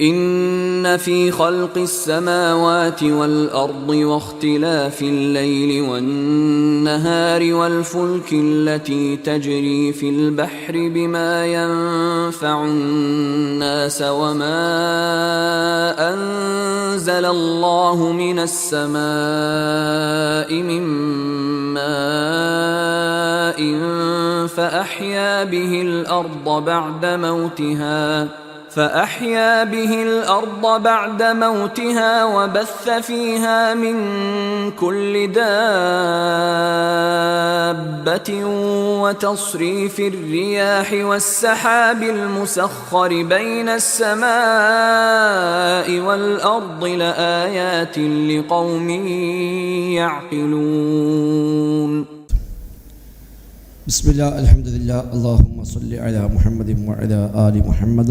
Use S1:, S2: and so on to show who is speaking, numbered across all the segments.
S1: إن في خلق السماوات والأرض واختلاف الليل والنهار والفلك التي تجري في البحر بما ينفع الناس وما أنزل الله من السماء من ماء فأحيا به الأرض بعد موتها فأحيا به الأرض بعد موتها وبث فيها من كل دابة وتصريف الرياح والسحاب المسخر بين السماء والأرض لآيات لقوم يعقلون.
S2: بسم الله الحمد لله. اللهم صل على محمد وعلى آل محمد.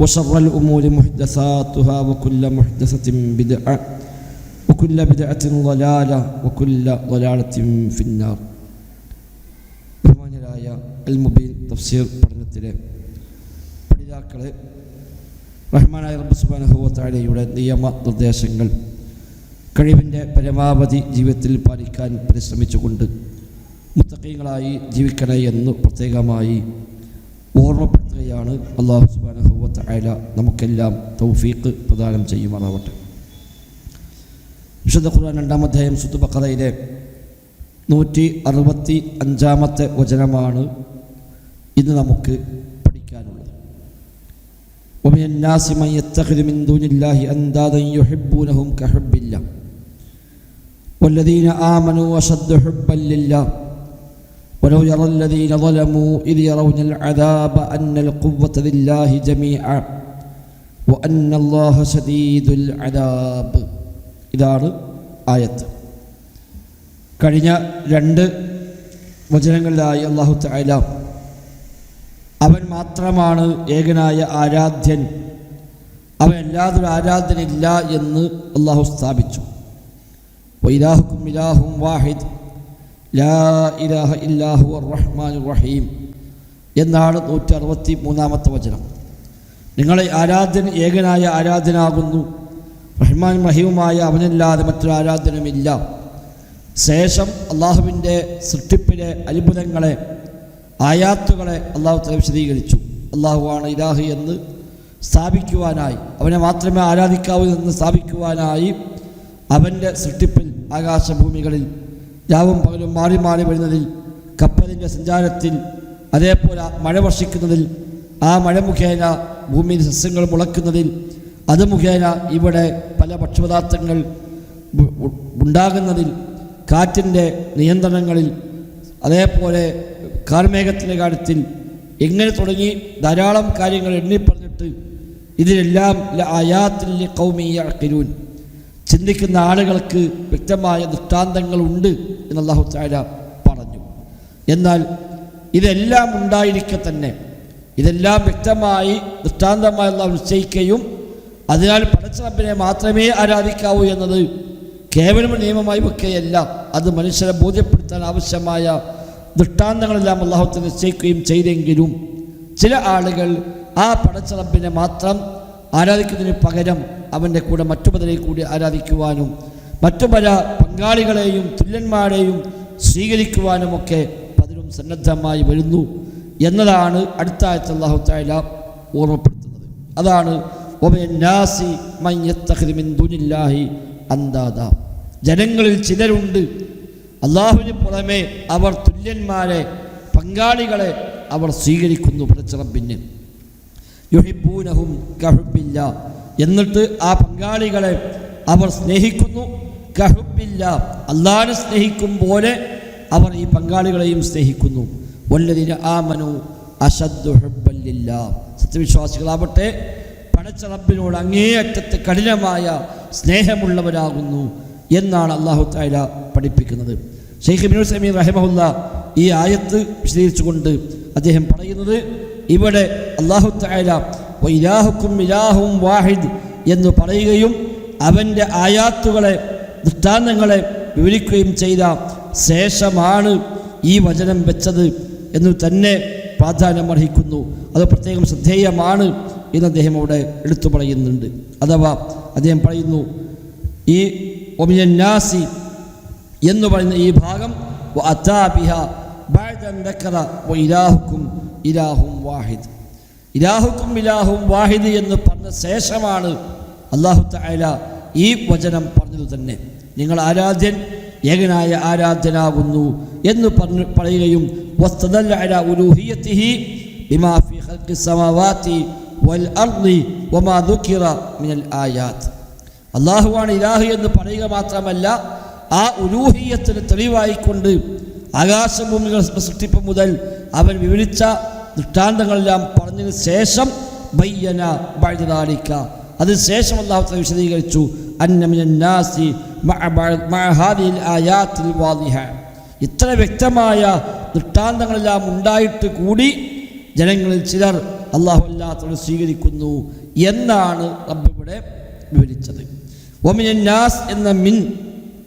S2: وشر الأمور محدثاتها وكل محدثة بدعة وكل بدعة ضلالة وكل ضلالة في النار ബഹുമാന്യരായ അൽ മുബീൻ തഫ്സീർ പഠനത്തിലെ പഠിതാക്കളെ റഹ്മാനായ റബ്ബ് സുബാനഹുവത്താഴയുടെ നിയമ നിർദ്ദേശങ്ങൾ കഴിവിൻ്റെ പരമാവധി ജീവിതത്തിൽ പാലിക്കാൻ പരിശ്രമിച്ചുകൊണ്ട് മുത്തക്കീങ്ങളായി ജീവിക്കണേ എന്ന് പ്രത്യേകമായി ഓർമ്മപ്പെടുത്തുകയാണ് അള്ളാഹു സുബാനഹുവത്ത് അയല നമുക്കെല്ലാം തൗഫീഖ് പ്രദാനം ചെയ്യുമാറാവട്ടെ വിശുദ്ധ ഖുർആൻ രണ്ടാം അധ്യായം സുത്തുബക്കറയിലെ നൂറ്റി അറുപത്തി അഞ്ചാമത്തെ വചനമാണ് ഇന്ന് നമുക്ക് പഠിക്കാനുള്ളത് ومن الناس من يتخذ من دون الله أندادا يحبونهم كحب الله والذين آمنوا أشد حبا لله ولو يرى الذين ظلموا إذ يرون العذاب أن القوة لله جميعا وأن الله شديد العذاب ഇതാണ് ആയത്ത് കഴിഞ്ഞ രണ്ട് വചനങ്ങളിലായി അള്ളാഹു തആല അവൻ മാത്രമാണ് ഏകനായ ആരാധ്യൻ അവൻ എല്ലാതൊരു ആരാധനയില്ല എന്ന് അള്ളാഹു സ്ഥാപിച്ചു വൈലാഹുക്കും ഇലാഹും വാഹിദ് ലാ ഇലാഹ ഇല്ലാഹു റഹ്മാൻ റഹീം എന്നാണ് നൂറ്റി അറുപത്തി മൂന്നാമത്തെ വചനം. നിങ്ങളെ ആരാധ്യൻ ഏകനായ ആരാധനാകുന്നു. റഹ്മാൻ റഹീമുമായ അവനല്ലാതെ മറ്റൊരു ആരാധനമില്ല ശേഷം അള്ളാഹുവിന്റെ സൃഷ്ടിപ്പിലെ അത്ഭുതങ്ങളെ ആയാത്തുകളെ അള്ളാഹു തല വിശദീകരിച്ചു. അള്ളാഹുവാണ് ഇലാഹ് എന്ന് സ്ഥാപിക്കുവാനായി അവനെ മാത്രമേ ആരാധിക്കാവൂ എന്ന് സ്ഥാപിക്കുവാനായി അവന്റെ സൃഷ്ടിപ്പിൽ ആകാശഭൂമികളിൽ രാവും പകലും മാറി മാറി വരുന്നതിൽ കപ്പലിന്റെ സഞ്ചാരത്തിൽ അതേപോലെ മഴ വർഷിക്കുന്നതിൽ ആ മഴ മുഖേന ഭൂമിയിൽ സസ്യങ്ങൾ മുളക്കുന്നതിൽ അത് മുഖേന ഇവിടെ പല ഭക്ഷ്യപദാർത്ഥങ്ങൾ ഉണ്ടാകുന്നതിൽ കാറ്റിന്റെ നിയന്ത്രണങ്ങളിൽ അതേപോലെ കാർമേഘത്തിന്റെ കാര്യത്തിൽ എങ്ങനെ തുടങ്ങി ധാരാളം കാര്യങ്ങൾ എണ്ണിപ്പറഞ്ഞിട്ട് ഇതിലെല്ലാം ആയാത്തിൽ കൗമിയക്കിലൂൻ ചിന്തിക്കുന്ന ആളുകൾക്ക് വ്യക്തമായ ദൃഷ്ടാന്തങ്ങളുണ്ട് എന്ന് അള്ളാഹു താര പറഞ്ഞു. എന്നാൽ ഇതെല്ലാം ഉണ്ടായിരിക്കെ തന്നെ ഇതെല്ലാം വ്യക്തമായി ദൃഷ്ടാന്തമായി അള്ളാഹു നിശ്ചയിക്കുകയും അതിനാൽ പടച്ചറപ്പിനെ മാത്രമേ ആരാധിക്കാവൂ എന്നത് കേവലം നിയമമായി വെക്കുകയല്ല അത് മനുഷ്യരെ ബോധ്യപ്പെടുത്താൻ ആവശ്യമായ ദൃഷ്ടാന്തങ്ങളെല്ലാം അള്ളാഹുത്തെ നിശ്ചയിക്കുകയും ചെയ്തെങ്കിലും ചില ആളുകൾ ആ പടച്ചറപ്പിനെ മാത്രം ആരാധിക്കുന്നതിന് പകരം അവന്റെ കൂടെ മറ്റു പലരെ കൂടി ആരാധിക്കുവാനും മറ്റു പല പങ്കാളികളെയും തുല്യന്മാരെയും സ്വീകരിക്കുവാനുമൊക്കെ പലരും സന്നദ്ധമായി വരുന്നു എന്നതാണ് അടുത്ത ആഴ്ച അള്ളാഹു താല ഓർമ്മപ്പെടുത്തുന്നത്. അതാണ് ജനങ്ങളിൽ ചിലരുണ്ട് അള്ളാഹുവിന് പുറമെ അവർ തുല്യന്മാരെ പങ്കാളികളെ അവർ സ്വീകരിക്കുന്നു പടച്ചിറപ്പിന് യുഹിബൂനഹും കഹുബില്ല. എന്നിട്ട് ആ പങ്കാളികളെ അവർ സ്നേഹിക്കുന്നു. കഹുബില്ല അള്ളാഹിനെ സ്നേഹിക്കും പോലെ അവർ ഈ പങ്കാളികളെയും സ്നേഹിക്കുന്നു. വല്ലതിന് ആമനു അശദ്ദു ഹുബ്ബല്ലില്ല സത്യവിശ്വാസികളാവട്ടെ പടച്ച റബ്ബിനോട് അങ്ങേയറ്റത്തെ കഠിനമായ സ്നേഹമുള്ളവരാകുന്നു എന്നാണ് അള്ളാഹു താല പഠിപ്പിക്കുന്നത്. ഷെയ്ഖ് ബിനുസമീൻ റഹിമഹുല്ല ഈ ആയത്ത് വിശദീകരിച്ചുകൊണ്ട് അദ്ദേഹം പറയുന്നത് ഇവിടെ അള്ളാഹു താല ഇലാഹുക്കും ഇലാഹും വാഹിദ് എന്ന് പറയുകയും അവന്റെ ആയാത്തുകളെ വൃത്താന്തങ്ങളെ വിവരിക്കുകയും ചെയ്ത ശേഷമാണ് ഈ വചനം വെച്ചത് എന്ന് തന്നെ പ്രാധാന്യം അർഹിക്കുന്നു. അത് പ്രത്യേകം ശ്രദ്ധേയമാണ് എന്ന് അദ്ദേഹം അവിടെ എടുത്തു പറയുന്നുണ്ട്. അഥവാ അദ്ദേഹം പറയുന്നു ഈ ഒമിയന്നാസി എന്ന് പറയുന്ന ഈ ഭാഗം അത്താബിഹ ഇലാഹുക്കും ഇലാഹും വാഹിദ്. ഇലാഹുക്കും ഇലാഹും വാഹിദ് എന്ന് പറഞ്ഞ ശേഷമാണ് അള്ളാഹു തആല ഈ വചനം പറഞ്ഞത് തന്നെ. നിങ്ങൾ ആരാധ്യൻ ഏകനായ ആരാധ്യനാകുന്നു എന്ന് പറഞ്ഞു പറയുകയും അള്ളാഹുവാണ് ഇലാഹ് എന്ന് പറയുക മാത്രമല്ല ആ ഉലൂഹിയത്തിന് തെളിവായിക്കൊണ്ട് ആകാശഭൂമികൾ സൃഷ്ടിപ്പ് മുതൽ അവൻ വിവരിച്ച ദൃഷ്ടാന്തങ്ങളെല്ലാം പറഞ്ഞതിന് ശേഷം ബയ്യന ബഴുതാലിക്ക അതിനുശേഷം അള്ളാഹു വിശദീകരിച്ചു അന്നമിനാസി ആയാത്തിൽ വാദിഹ. ഇത്ര വ്യക്തമായ ദൃഷ്ടാന്തങ്ങളെല്ലാം ഉണ്ടായിട്ട് കൂടി ജനങ്ങളിൽ ചിലർ അള്ളാഹു അല്ലാത്തവരെ സ്വീകരിക്കുന്നു എന്നാണ് റബ്ബ് ഇവിടെ വിവരിച്ചത്. ഒമിനാസ് എന്ന മിൻ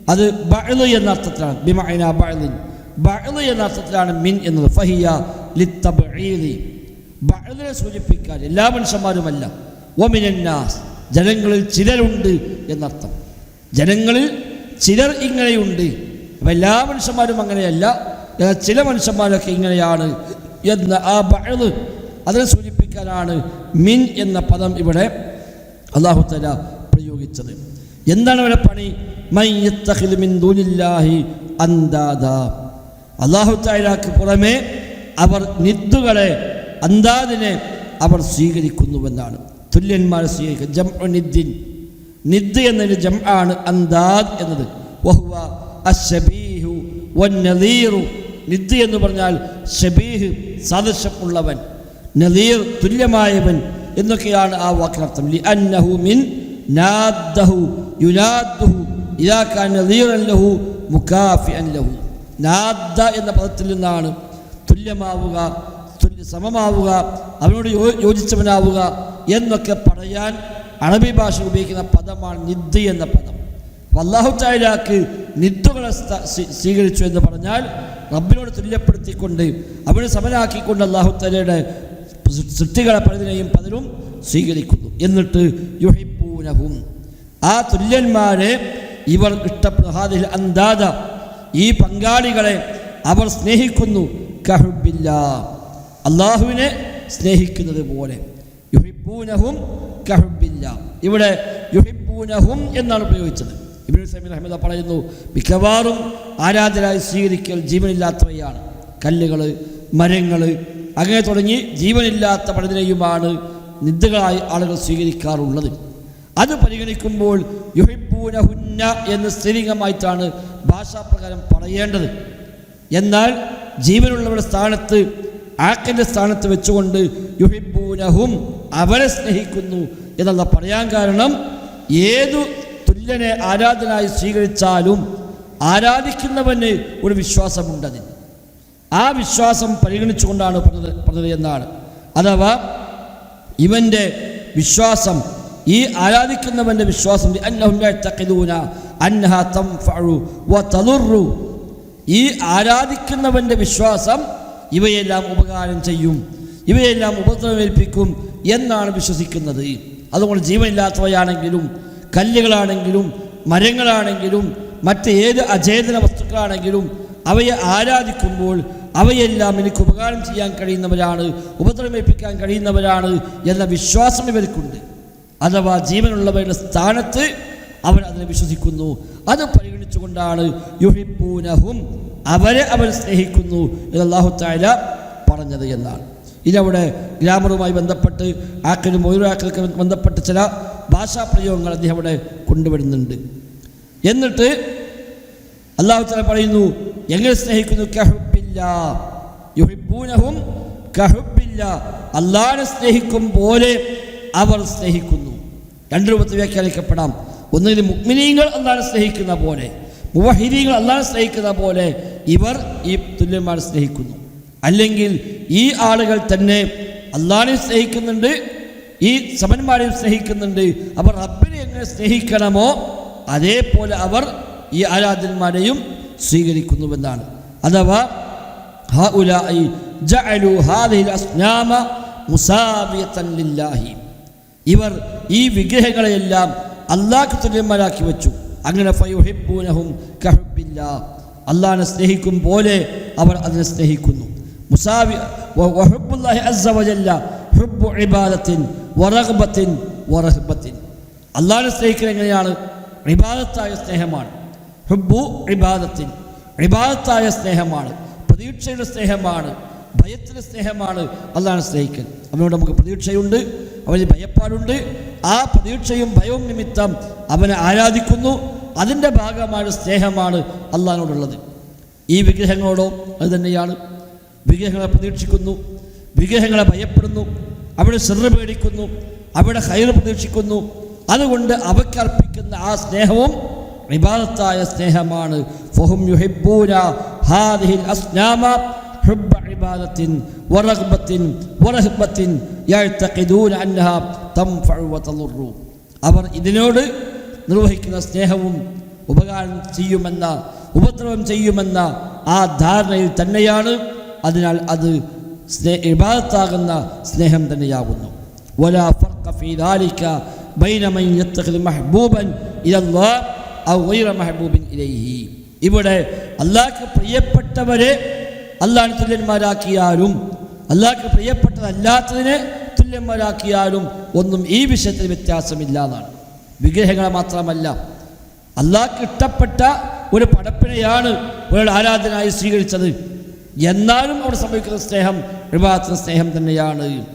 S2: അത് ബഴു എന്ന അർത്ഥത്തിലാണ്. ബിമഅന ബഅ്ളിൻ. ബഅ്ള് എന്ന അർത്ഥത്തിലാണ് മിൻ എന്നത്. ഫഹിയ ബഅ്ളിനെ സൂചിപ്പിക്കാൻ എല്ലാ മനുഷ്യന്മാരുമല്ല. ഒമിനാസ് ജനങ്ങളിൽ ചിലരുണ്ട് എന്നർത്ഥം. ജനങ്ങളിൽ ചിലർ ഇങ്ങനെയുണ്ട്. അപ്പം എല്ലാ മനുഷ്യന്മാരും അങ്ങനെയല്ല. ചില മനുഷ്യന്മാരൊക്കെ ഇങ്ങനെയാണ് എന്ന ആ ബഴുത് അതിനെ സൂചിപ്പിക്കാനാണ് മിൻ എന്ന പദം ഇവിടെ അള്ളാഹു തല പ്രയോഗിച്ചത്. എന്താണ് ഇവിടെ പണി? മൈ അന്താദ അള്ളാഹു താലാക്ക് പുറമെ അവർ നിത്തുകളെ അന്താദിനെ അവർ സ്വീകരിക്കുന്നുവെന്നാണ്. തുല്യന്മാരെ സ്വീകരിക്കുക ജം നിദ്ദിൻ. നിദ് എന്നതിന് ജം ആണ് അന്താദ് എന്നത്. നദീറു നിദ് എന്ന് പറഞ്ഞാൽ ഷബീഹ് സദൃശമുള്ളവൻ നദീർ തുല്യമായവൻ എന്നൊക്കെയാണ് ആ വാക്കിനർത്ഥം. മിൻ നദീറൻ ലഹു ലഹു. എന്ന പദത്തിൽ നിന്നാണ് തുല്യമാവുക തുല്യ സമമാവുക അവനോട് യോജിച്ചവനാവുക എന്നൊക്കെ പറയാൻ അറബി ഭാഷ ഉപയോഗിക്കുന്ന പദമാണ് നിദ് എന്ന പദം. അള്ളാഹു താലാക്ക് നിദ്ദുകളെ സ്വീകരിച്ചു എന്ന് പറഞ്ഞാൽ റബ്ബിനോട് തുല്യപ്പെടുത്തിക്കൊണ്ട് അവനെ സമനാക്കിക്കൊണ്ട് അള്ളാഹു തലയുടെ സൃഷ്ടികളെ പലതിനെയും പലരും സ്വീകരിക്കുന്നു. എന്നിട്ട് യുഹിപ്പൂനഹും ആ തുല്യന്മാരെ ഇവർ ഇഷ്ടപ്പെടുന്നു. ഹാദിൽ അന്താദ ഈ പങ്കാളികളെ അവർ സ്നേഹിക്കുന്നു. കഹുബില്ല അള്ളാഹുവിനെ സ്നേഹിക്കുന്നത് പോലെ. യുഹിബൂനഹും കഹുബില്ല ഇവിടെ യുഹിബൂനഹും എന്നാണ് ഉപയോഗിച്ചത്. ഇബ്നു സമീർ അഹമ്മദ പറയുന്നു മിക്കവാറും ആരാധനായി സ്വീകരിക്കൽ ജീവനില്ലാത്തവയാണ്. കല്ലുകൾ മരങ്ങൾ അങ്ങനെ തുടങ്ങി ജീവനില്ലാത്ത പലതിനെയുമാണ് നിന്ദകളായി ആളുകൾ സ്വീകരിക്കാറുള്ളത്. അത് പരിഗണിക്കുമ്പോൾ യുഹിപ്പൂനഹുന്ന എന്ന് സ്ത്രീലിംഗമായിട്ടാണ് ഭാഷാപ്രകാരം പറയേണ്ടത്. എന്നാൽ ജീവനുള്ളവരുടെ സ്ഥാനത്ത് ആക്കിന്റെ സ്ഥാനത്ത് വെച്ചുകൊണ്ട് യുഹിബൂനഹും അവരെ സ്നേഹിക്കുന്നു എന്നുള്ള പറയാൻ കാരണം ഏതു തുല്യനെ ആരാധനായി സ്വീകരിച്ചാലും ആരാധിക്കുന്നവന് ഒരു വിശ്വാസമുണ്ടതിന് ആ വിശ്വാസം പരിഗണിച്ചുകൊണ്ടാണ് പറഞ്ഞത് പറഞ്ഞത് എന്നാണ്. അഥവാ ഇവന്റെ വിശ്വാസം ഈ ആരാധിക്കുന്നവന്റെ വിശ്വാസം അന്നഹും യഅ്തഖിദൂന ഫഴു വ വതദുറു ഈ ആരാധിക്കുന്നവന്റെ വിശ്വാസം ഇവയെല്ലാം ഉപകാരം ചെയ്യും ഇവയെല്ലാം ഉപദ്രവമേൽപ്പിക്കും എന്നാണ് വിശ്വസിക്കുന്നത്. അതുകൊണ്ട് ജീവനില്ലാത്തവയാണെങ്കിലും കല്ലുകളാണെങ്കിലും മരങ്ങളാണെങ്കിലും മറ്റ് ഏത് അചേതന വസ്തുക്കളാണെങ്കിലും അവയെ ആരാധിക്കുമ്പോൾ അവയെല്ലാം എനിക്ക് ഉപകാരം ചെയ്യാൻ കഴിയുന്നവരാണ് ഉപദ്രവമേൽപ്പിക്കാൻ കഴിയുന്നവരാണ് എന്ന വിശ്വാസം ഇവർക്കുണ്ട്. അഥവാ ജീവനുള്ളവരുടെ സ്ഥാനത്ത് അവർ അതിനെ വിശ്വസിക്കുന്നു. അത് പരിഗണിച്ചുകൊണ്ടാണ് യുഹിപ്പൂനഹും അവരെ അവർ സ്നേഹിക്കുന്നു എന്ന് അള്ളാഹു താല പറഞ്ഞത് എന്നാണ്. ഇതവിടെ ഗ്രാമറുമായി ബന്ധപ്പെട്ട് ആക്കലും ഒഴിവാക്കലൊക്കെ ബന്ധപ്പെട്ട് ചില ഭാഷാപ്രയോഗങ്ങൾ അദ്ദേഹം അവിടെ കൊണ്ടുവരുന്നുണ്ട്. എന്നിട്ട് അള്ളാഹു താല പറയുന്നു എങ്ങനെ സ്നേഹിക്കുന്നു? കഹുബില്ല. യുഹിപ്പൂനഹും കഹുബില്ല. അള്ളാഹിനെ സ്നേഹിക്കും പോലെ അവർ സ്നേഹിക്കുന്നു. രണ്ട് രൂപത്തിൽ വ്യാഖ്യാനിക്കപ്പെടാം. ഒന്നിൽ മുഗ്മിനീങ്ങൾ അള്ളാഹിനെ സ്നേഹിക്കുന്ന പോലെ. മുവഹിദീങ്ങൾ അള്ളാഹ് സ്നേഹിക്കുന്ന പോലെ ഇവർ ഈ തുല്യന്മാർ സ്നേഹിക്കുന്നു. അല്ലെങ്കിൽ ഈ ആളുകൾ തന്നെ അള്ളാഹിനെ സ്നേഹിക്കുന്നുണ്ട് ഈ സമന്മാരെയും സ്നേഹിക്കുന്നുണ്ട്. അവർ റബ്ബിനെ എങ്ങനെ സ്നേഹിക്കണമോ അതേപോലെ അവർ ഈ ആരാധന്മാരെയും സ്വീകരിക്കുന്നുവെന്നാണ്. അഥവാ ഇവർ ഈ വിഗ്രഹങ്ങളെയെല്ലാം അള്ളാഹ് തുല്യന്മാരാക്കി വെച്ചു. അങ്ങനെ ഫയുഹിബ്ബൂനഹും കഹുബില്ല അള്ളാഹിനെ സ്നേഹിക്കും പോലെ അവർ അതിനെ സ്നേഹിക്കുന്നു. മുസാവി അസ്സവജല്ല ഇബാദത്തിൻ അള്ളാഹിനെ സ്നേഹിക്കുന്നത് എങ്ങനെയാണ്? ഇബാദത്തായ സ്നേഹമാണ്. ഹുബ്ബു ഇബാദത്തിൻ ഇബാദത്തായ സ്നേഹമാണ്. പ്രതീക്ഷയുടെ സ്നേഹമാണ്. ഭയത്തിന്റെ സ്നേഹമാണ് അള്ളാഹിനെ സ്നേഹിക്കൽ. അവനോട് നമുക്ക് പ്രതീക്ഷയുണ്ട്. അവന് ഭയപ്പാടുണ്ട്. ആ പ്രതീക്ഷയും ഭയവും നിമിത്തം അവനെ ആരാധിക്കുന്നു. അതിന്റെ ഭാഗമായ സ്നേഹമാണ് അള്ളാഹിനോടുള്ളത് ഈ വിഗ്രഹങ്ങളോടോ അത് തന്നെയാണ്. വിഗ്രഹങ്ങളെ പ്രതീക്ഷിക്കുന്നു. വിഗ്രഹങ്ങളെ ഭയപ്പെടുന്നു. അവിടെ ശ്രദ്ധ പേടിക്കുന്നു. അവിടെ ഹൈർ പ്രതീക്ഷിക്കുന്നു. അതുകൊണ്ട് അവയ്ക്ക് അർപ്പിക്കുന്ന ആ സ്നേഹവും ഇബാദത്തായ സ്നേഹമാണ്. ഫഹും യുഹിബ്ബൂന ഹാദിഹിൽ അസ്നാമ. حب عبادة ورغبة ورهبة يعتقدون أنها تنفع وتضر അവർ ഇതിനോട് നിർവഹിക്കുന്ന സ്നേഹവും ഉപകാരം ചെയ്യുമെന്ന ഉപദ്രവം ചെയ്യുമെന്ന ആ ധാരണയിൽ തന്നെയാണ് അതിനാൽ അത് സ്നേ ഇബാദത്താകുന്ന സ്നേഹം തന്നെയാകുന്നു ولا فرق في ذلك بين من يتخذ محبوبا إلى الله أو غير محبوب إليه ഇവിടെ അള്ളാഹ്ക്ക് പ്രിയപ്പെട്ടവരെ അള്ളാഹ് തുല്യന്മാരാക്കിയാലും അള്ളാഹ്ക്ക് പ്രിയപ്പെട്ടതല്ലാത്തതിനെ തുല്യന്മാരാക്കിയാലും ഒന്നും ഈ വിഷയത്തിൽ വ്യത്യാസമില്ല വിഗ്രഹങ്ങളെ മാത്രമല്ല അള്ളാഹ്ക്ക് ഇഷ്ടപ്പെട്ട ഒരു പടപ്പിനെയാണ് ഒരാൾ ആരാധനയായി സ്വീകരിച്ചത്. എന്നാലും അവിടെ സംഭവിക്കുന്ന സ്നേഹം വിവാഹത്തിന് സ്നേഹം തന്നെയാണ്.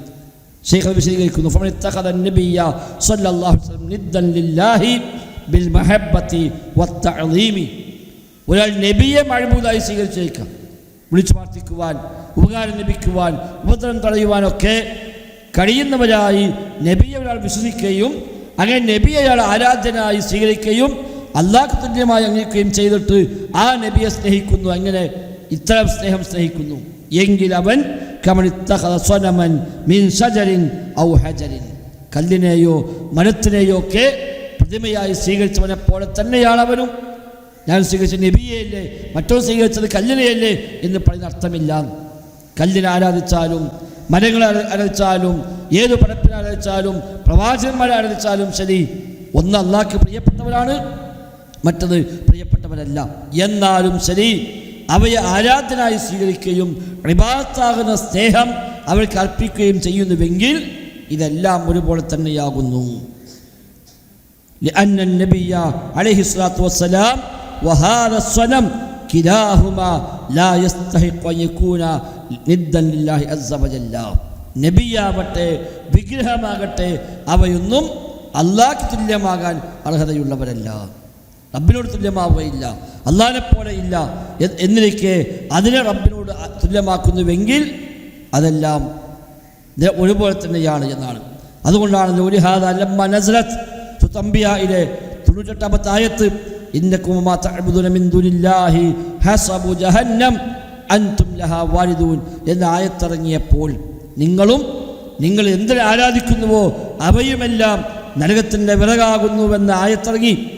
S2: ഷെയ്ഖ് വിശദീകരിക്കുന്നു ഒരാൾ നബിയെ മഴമൂതായി സ്വീകരിച്ചേക്കാം. വിളിച്ചു പ്രാർത്ഥിക്കുവാൻ ഉപകാരം ലഭിക്കുവാൻ ഉപദ്രവം തടയുവാനൊക്കെ കഴിയുന്നവരായി നബിയെ ഒരാൾ വിശ്വസിക്കുകയും അങ്ങനെ നബിയെ അയാൾ ആരാധനായി സ്വീകരിക്കുകയും അള്ളാഹ് തുല്യമായി അംഗീകരിക്കുകയും ചെയ്തിട്ട് ആ നബിയെ സ്നേഹിക്കുന്നു. അങ്ങനെ ഇത്തരം സ്നേഹം സ്നേഹിക്കുന്നു. എങ്കിൽ അവൻ മീൻ ഔ ഹജരിൻ. കല്ലിനെയോ മരത്തിനെയോ ഒക്കെ പ്രതിമയായി സ്വീകരിച്ചവനെ പോലെ തന്നെയാണ് അവനും ഞാൻ സ്വീകരിച്ച നബിയെയല്ലേ മറ്റോ സ്വീകരിച്ചത് കല്ലിനെയല്ലേ എന്ന് പറയുന്ന അർത്ഥമില്ല. കല്ലിനെ ആരാധിച്ചാലും മരങ്ങളെ ആരാധിച്ചാലും ഏത് പടപ്പിനെ ആരാധിച്ചാലും പ്രവാചകന്മാരെ ആരാധിച്ചാലും ശരി ഒന്ന് അള്ളാഹ്ക്ക് പ്രിയപ്പെട്ടവരാണ് മറ്റത് പ്രിയപ്പെട്ടവരല്ല. എന്നാലും ശരി അവയെ ആരാധനായി സ്വീകരിക്കുകയും റിബാത്താകുന്ന സ്നേഹം അവർക്ക് അർപ്പിക്കുകയും ചെയ്യുന്നുവെങ്കിൽ ഇതെല്ലാം ഒരുപോലെ തന്നെയാകുന്നു. അന്നൻ നബിയ അലഹിസ്ലാത്തു വസ്സലാം وهذا الصنم كلاهما لا يستحق أن يكون ندا لله عز وجل നബിയാവട്ടെ വിഗ്രഹമാകട്ടെ അവയൊന്നും അള്ളാഹ്ക്ക് തുല്യമാകാൻ അർഹതയുള്ളവരല്ല റബ്ബിനോട് തുല്യമാവുകയില്ല അള്ളാഹിനെ പോലെ ഇല്ല എ- എന്നിരിക്കെ അതിനെ റബ്ബിനോട് അ- തുല്യമാക്കുന്നുവെങ്കിൽ അതെല്ലാം ഇത് ഒരുപോലെ തന്നെയാണ് എന്നാണ് അതുകൊണ്ടാണ് ഒരു ഹാദ ലമ്മ നസ്രത്ത് സുതംബിയയിലെ തൊണ്ണൂറ്റെട്ടാമത്തെ ആയത്ത് എന്ന ആയത്തിറങ്ങിയപ്പോൾ നിങ്ങളും നിങ്ങൾ എന്തിനെ ആരാധിക്കുന്നുവോ അവയുമെല്ലാം നരകത്തിന്റെ വിറകാകുന്നുവെന്ന് ആയത്തിറങ്ങി.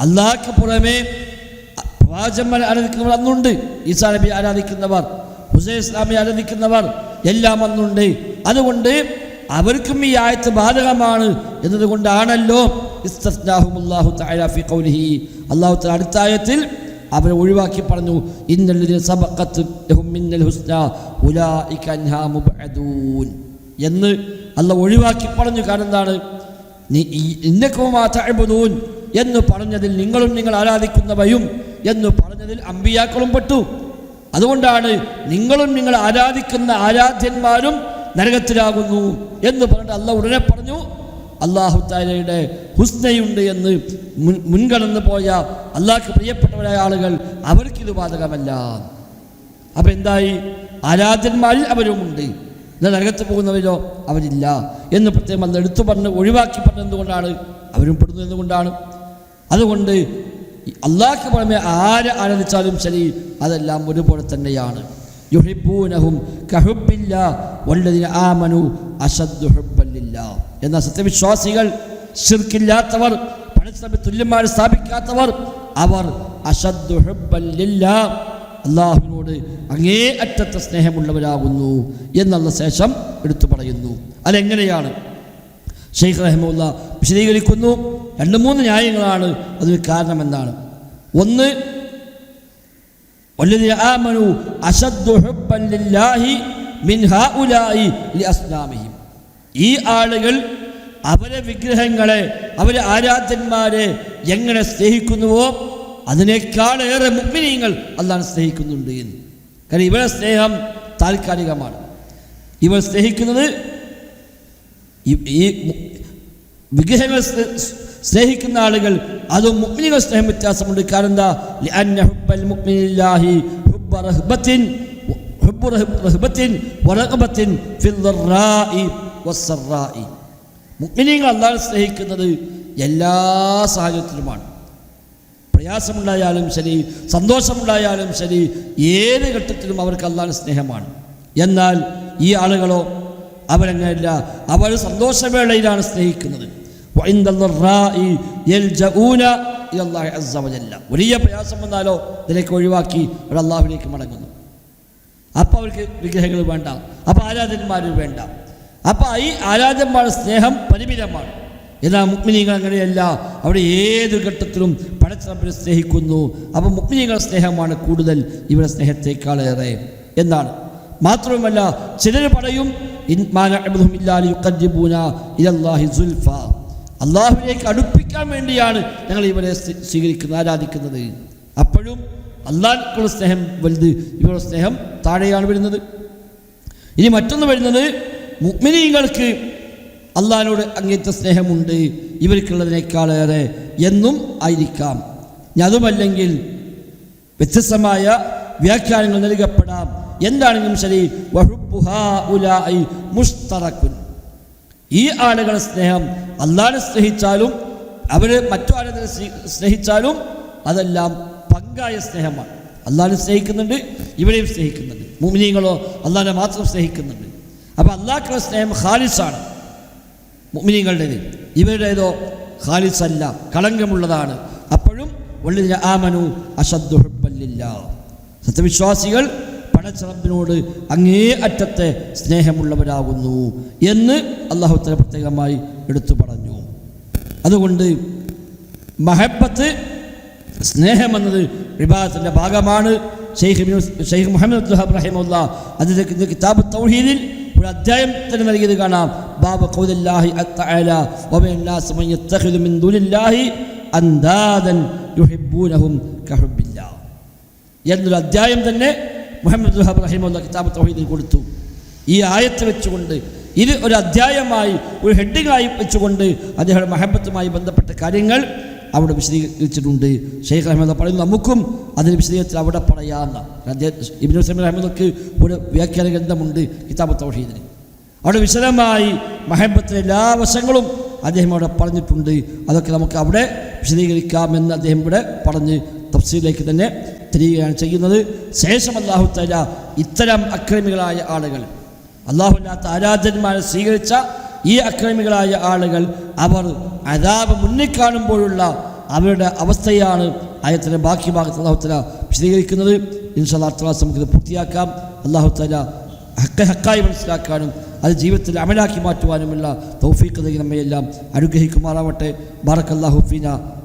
S2: അള്ളാഹ്ക്ക് പുറമേ ആരാധിക്കുന്നവർ അന്നുണ്ട്. ഈസാ നബി ആരാധിക്കുന്നവർ ഹുസൈൻ ഇസ്ലാമി ആരാധിക്കുന്നവർ എല്ലാം അന്നുണ്ട്. അതുകൊണ്ട് അവർക്കും ഈ ആയത്ത് ബാധകമാണ് എന്നതുകൊണ്ടാണല്ലോ ഇസ്തസ്നാഹുമുല്ലാഹു തആല ഫി ഖൗലിഹി. അല്ലാഹു തആല അടുത്ത ആയത്തിൽ അവരെ ഒഴിവാക്കി പറഞ്ഞു എന്ന് അല്ല ഒഴിവാക്കി പറഞ്ഞു. കാരണം എന്താണ്? എന്ന് പറഞ്ഞതിൽ നിങ്ങളും നിങ്ങൾ ആരാധിക്കുന്നവയും എന്ന് പറഞ്ഞതിൽ അമ്പിയാക്കളും പെട്ടു. അതുകൊണ്ടാണ് നിങ്ങളും നിങ്ങൾ ആരാധിക്കുന്ന ആരാധ്യന്മാരും നരകത്തിലാകുന്നു എന്ന് പറഞ്ഞിട്ട് അല്ല ഉടനെ പറഞ്ഞു. അള്ളാഹു താലയുടെ ഹുസ്നയുണ്ട് എന്ന് മുൻ മുൻകടന്നു പോയ അള്ളാഹ്ക്ക് പ്രിയപ്പെട്ടവരായ ആളുകൾ അവർക്കിത് ബാധകമല്ല. അപ്പം എന്തായി? ആരാധ്യന്മാരിൽ അവരുമുണ്ട്. എന്നാൽ നരകത്ത് പോകുന്നവരോ അവരില്ല. എന്ന് പ്രത്യേകം അന്ന് എടുത്തു പറഞ്ഞ് ഒഴിവാക്കി പറഞ്ഞതുകൊണ്ടാണ് അവരും പെടുന്നു എന്നുകൊണ്ടാണ് അതുകൊണ്ട് അള്ളാഹ്ക്ക് പുറമെ ആരെ ആരാധിച്ചാലും ശരി അതെല്ലാം ഒരുപോലെ തന്നെയാണ്. യുഹിബൂനഹും കഹുബില്ല വല്ലതിന് ആമനു അസദ് ഹുബ്ബല്ലില്ല എന്ന സത്യവിശ്വാസികൾ ശിർക്കില്ലാത്തവർ പണിശ്രമി തുല്യമായി സ്ഥാപിക്കാത്തവർ അവർ അശദ്ദു ഹുബ്ബല്ലില്ല അള്ളാഹുവിനോട് അങ്ങേ അറ്റത്തെ സ്നേഹമുള്ളവരാകുന്നു എന്നുള്ള ശേഷം എടുത്തു പറയുന്നു. അതെങ്ങനെയാണ്? ഷെയ്ഖ് റഹ്മുല്ല വിശദീകരിക്കുന്നു. രണ്ട് മൂന്ന് ന്യായങ്ങളാണ് അതിന് കാരണമെന്നാണ്. ഒന്ന് والذين آمنوا أشد حبا لله من هؤلاء لأصنامهم ഈ ആളുകൾ അവരെ വിഗ്രഹങ്ങളെ അവരെ ആരാധന്മാരെ എങ്ങനെ സ്നേഹിക്കുന്നുവോ അതിനേക്കാളേറെ മുഗ്മിനീങ്ങൾ അള്ളാഹ് സ്നേഹിക്കുന്നുണ്ട് എന്ന് കാരണം ഇവരെ സ്നേഹം താൽക്കാലികമാണ് ഇവർ സ്നേഹിക്കുന്നത് ഈ- ഈ മു- വിഗ്രഹങ്ങൾ സ്നേ- സ്നേഹിക്കുന്ന ആളുകൾ അതും മുക്മിനികൾ സ്നേഹം വ്യത്യാസമുണ്ട്. കാരണം എന്താ? മുഗ്മിനികൾ അള്ളാഹ് സ്നേഹിക്കുന്നത് എല്ലാ സാഹചര്യത്തിലുമാണ്. പ്രയാസമുണ്ടായാലും ശരി സന്തോഷമുണ്ടായാലും ശരി ഏത് ഘട്ടത്തിലും അവർക്ക് അല്ലാതെ സ്നേഹമാണ്. എന്നാൽ ഈ ആളുകളോ അവരങ്ങനെയല്ല അവർ സന്തോഷവേളയിലാണ് സ്നേഹിക്കുന്നത്. വലിയ പ്രയാസം വന്നാലോ ഇതിലേക്ക് ഒഴിവാക്കി അവിടെ അള്ളാഹുവിലേക്ക് മടങ്ങുന്നു. അപ്പോൾ അവർക്ക് വിഗ്രഹങ്ങൾ വേണ്ട. അപ്പോൾ ആരാധന്മാർ വേണ്ട. അപ്പോൾ ഈ ആരാധന്മാർ സ്നേഹം പരിമിതമാണ്. എന്നാൽ മുക്മിനീങ്ങൾ അങ്ങനെയല്ല. അവിടെ ഏത് ഘട്ടത്തിലും പടച്ചറപ്പിനെ സ്നേഹിക്കുന്നു. അപ്പോൾ മുക്മിനീങ്ങൾ സ്നേഹമാണ് കൂടുതൽ ഇവരുടെ സ്നേഹത്തേക്കാളേറെ എന്നാണ്. മാത്രവുമല്ല ചിലർ പറയും ഇൻ മാന ഇല്ലാലി ഇലല്ലാഹി സുൽഫാ. അള്ളാഹുവിലേക്ക് അടുപ്പിക്കാൻ വേണ്ടിയാണ് ഞങ്ങൾ ഇവരെ സ്വീ- സ്വീകരിക്കുന്നത് ആരാധിക്കുന്നത്. അപ്പോഴും അള്ളാഹിനുള്ള സ്നേഹം വലുത് ഇവരുടെ സ്നേഹം താഴെയാണ് വരുന്നത്. ഇനി മറ്റൊന്ന് വരുന്നത് മുഗ്മിനീങ്ങൾക്ക് അള്ളാഹിനോട് അങ്ങേറ്റ സ്നേഹമുണ്ട്. ഇവർക്കുള്ളതിനേക്കാളേറെ എന്നും ആയിരിക്കാം. ഇനി അതുമല്ലെങ്കിൽ വ്യത്യസ്തമായ വ്യാഖ്യാനങ്ങൾ നൽകപ്പെടാം. എന്താണെങ്കിലും ശരി മുഷ്തറക്കുൻ ഈ ആളുകളുടെ സ്നേഹം അള്ളാഹിനെ സ്നേഹിച്ചാലും അവർ മറ്റു ആളുകളെ സ്നേഹിച്ചാലും അതെല്ലാം പങ്കായ സ്നേഹമാണ്. അള്ളാഹിനെ സ്നേഹിക്കുന്നുണ്ട് ഇവരെയും സ്നേഹിക്കുന്നുണ്ട്. മുമിനീങ്ങളോ അള്ളാഹിനെ മാത്രം സ്നേഹിക്കുന്നുണ്ട്. അപ്പോൾ അള്ളാഹുക്കളുടെ സ്നേഹം ഖാലിസാണ് മുമിനീങ്ങളുടേത് ഇവരുടേതോ ഖാലിസ് അല്ല കളങ്കമുള്ളതാണ്. അപ്പോഴും വള്ളിയ ആമനു അശദ്ദു ഹുബ്ബല്ലില്ല സത്യവിശ്വാസികൾ പടച്ചറബിനോട് അങ്ങേ അറ്റത്തെ സ്നേഹമുള്ളവരാകുന്നു എന്ന് അള്ളാഹുത്തല പ്രത്യേകമായി എടുത്തു പറഞ്ഞു. അതുകൊണ്ട് മഹബത്ത് സ്നേഹമെന്നത് വിഭാഗത്തിന്റെ ഭാഗമാണ്. ഷെയ്ഖ് ഷെയ്ഖ് മുഹമ്മദ് അബ്ദുൽ റഹിമുല്ല അതിന്റെ കിതാബ് തൗഹീദിൽ ഒരു അധ്യായം തന്നെ നൽകിയത് കാണാം. ബാബ അന്താദൻ നാസ് മൻ കഹുബ്ബില്ലാഹ് എന്നൊരു അധ്യായം തന്നെ മുഹമ്മദ് റഹിമുള്ള കിതാബ് തൗഹീദിൽ കൊടുത്തു. ഈ ആയത്ത് വെച്ചുകൊണ്ട് ഇത് ഒരു അധ്യായമായി ഒരു ഹെഡിങ്ങായി വെച്ചുകൊണ്ട് അദ്ദേഹം മഹബത്തുമായി ബന്ധപ്പെട്ട കാര്യങ്ങൾ അവിടെ വിശദീകരിച്ചിട്ടുണ്ട്. ഷെയ്ഖ് അഹമ്മദ് പറയുന്നു നമുക്കും അതിന് വിശദീകരിച്ച് അവിടെ പറയാമെന്ന അദ്ദേഹം ഇബിൻ അഹമ്മദ് ഒരു വ്യാഖ്യാന ഗ്രന്ഥമുണ്ട് കിതാബ് തൗഹീദിന്. അവിടെ വിശദമായി മഹബത്തിലെ എല്ലാ വശങ്ങളും അദ്ദേഹം അവിടെ പറഞ്ഞിട്ടുണ്ട്. അതൊക്കെ നമുക്ക് അവിടെ വിശദീകരിക്കാമെന്ന് അദ്ദേഹം ഇവിടെ പറഞ്ഞ് തഫ്സീലിലേക്ക് തന്നെ തിരികുകയാണ് ചെയ്യുന്നത്. ശേഷം അള്ളാഹു തല ഇത്തരം അക്രമികളായ ആളുകൾ അള്ളാഹുല്ലാത്ത ആരാധന്മാരെ സ്വീകരിച്ച ഈ അക്രമികളായ ആളുകൾ അവർ അതാപ് മുന്നിൽ കാണുമ്പോഴുള്ള അവരുടെ അവസ്ഥയാണ് ആയത്തിന്റെ ബാക്കി ഭാഗത്ത് അള്ളാഹു തല വിശദീകരിക്കുന്നത് ഇൻഷാല്ലാ നമുക്കിത് പൂർത്തിയാക്കാം. അള്ളാഹു തല ഹക്ക ഹക്കായി മനസ്സിലാക്കാനും അത് ജീവിതത്തിൽ അമലാക്കി മാറ്റുവാനുമുള്ള തൗഫീഖ് നമ്മയെല്ലാം അനുഗ്രഹിക്കുമാറാവട്ടെ. ബാറക്കല്ലാഹു ഫീന.